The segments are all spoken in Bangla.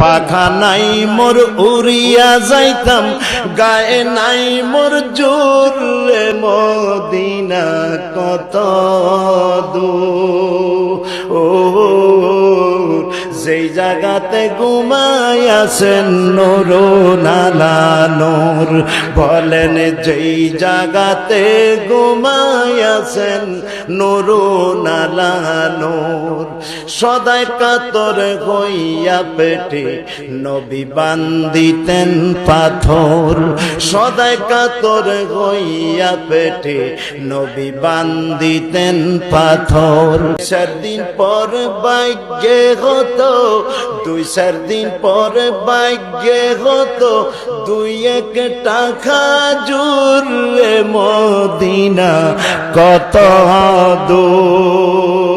পাখা নাই মোর উড়িয়া যাইতাম গায়ে নাই মোর জোর রে মদিনা কত দূর ও যেই জায়গাতে ঘুমাইয়াছেন নোর নালা বলেন যেই জায়গাতে ঘুমাইয়াছেন নোর নালা নোর। সদাই কাতর হইয়া পেটে নবী বান্দিতেন পাথর। সদাই কাতর হইয়া পেটে নবী বান্দিতেন পাথর। চার দিন পর বাইকে হতো দুই চার দিন পর বাইকে হতো, দুই এক টাকা জুড়ে মদিনা, কত দূর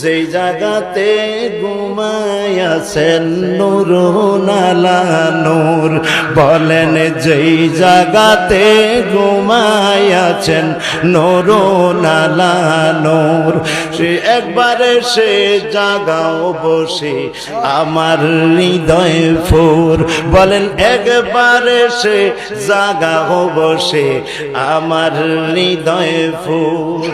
যেই জায়গাতে ঘুমাইয়াছেন নূর নালা বলেন যেই জায়গাতে ঘুমাইয়াছেন নূর নালা নূর। সে একবারে সে জাগাও বসে আমার হৃদয় ফুর। বলেন একবারে সে জাগাও বসে আমার হৃদয় ফুল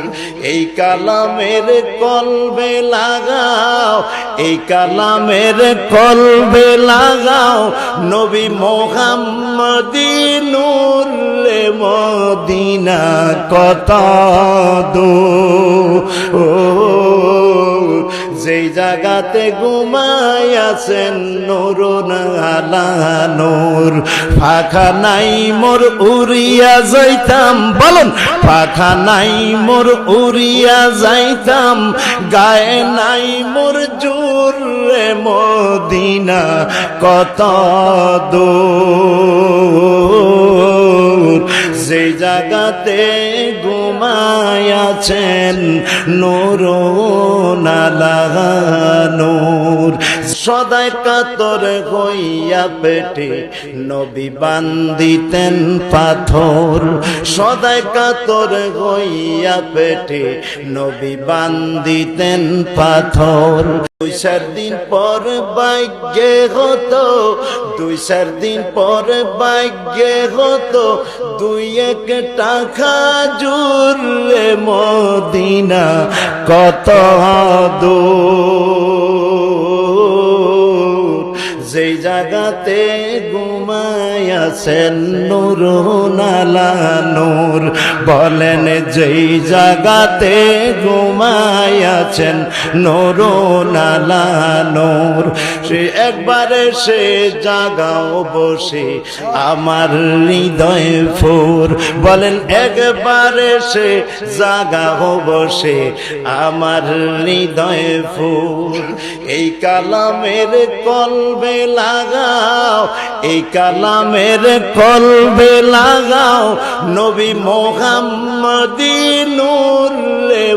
এই কালামের কলবে লাগাও এই কালামের কলবে লাগাও নবী মোহাম্মদি নূর রে মদিনা কত দূর। যেই জায়গাতে ঘুমাইয়াছেন নোর নালা নোর। ফাঁকা নাই মোর উড়িয়া যাইতাম, বলুন, ফাঁকা নাই মোর উড়িয়া যাইতাম, গায়ে নাই মোর জোর রে মদিনা কত দূর? যেই জায়গাতে ঘুমায়াছেন নোর নূর। সদাই কাতর হইয়া পেটে নবী বান্দিতেন পাথর। সদাই কাতর হইয়া পেটে নবী বান্দিতেন পাথর। দিন পর বাইকে হতো দুই চার দিন পর বাইকে হতো দুই এক টাকা জুড়ে মদিনা কত দূর যেই জায়গাতে ঘুমাইয়াছেন নূর নালা নূর। বলেন, যেই জায়গাতে ঘুমাইয়াছেন নূর নালা নূর, সে একবারে সে জাগাও বসে আমার হৃদয় ফুর। বলেন, একবারে সে জাগাও বসে আমার হৃদয় ফুল এই কালামের কলবে লাগাও এই কালামের কলবে লাগাও। নবী মোহাম্মদি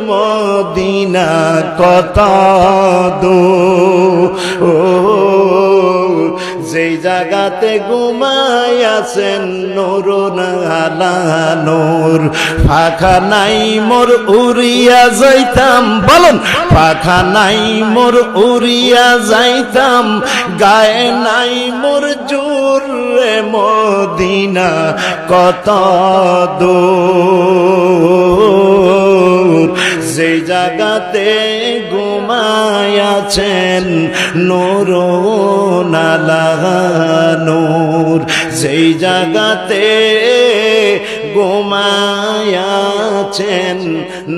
মদিনা কত দূর। যেই জায়গাতে ঘুমাইয়াছেন নোর নালা নোর ফাঁকা নাই মোর উড়িয়া যাইতাম, বলুন, ফাঁকা নাই মোর উড়িয়া যাইতাম, গায়ে নাই মোর জোর রে মদিনা, কত দূর। যে জায়গাতে ঘুমায়াছেন নোর নালা লাগানোর যেই জাগাতে গোমায়াছেন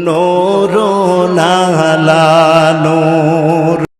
নোর নালা নূর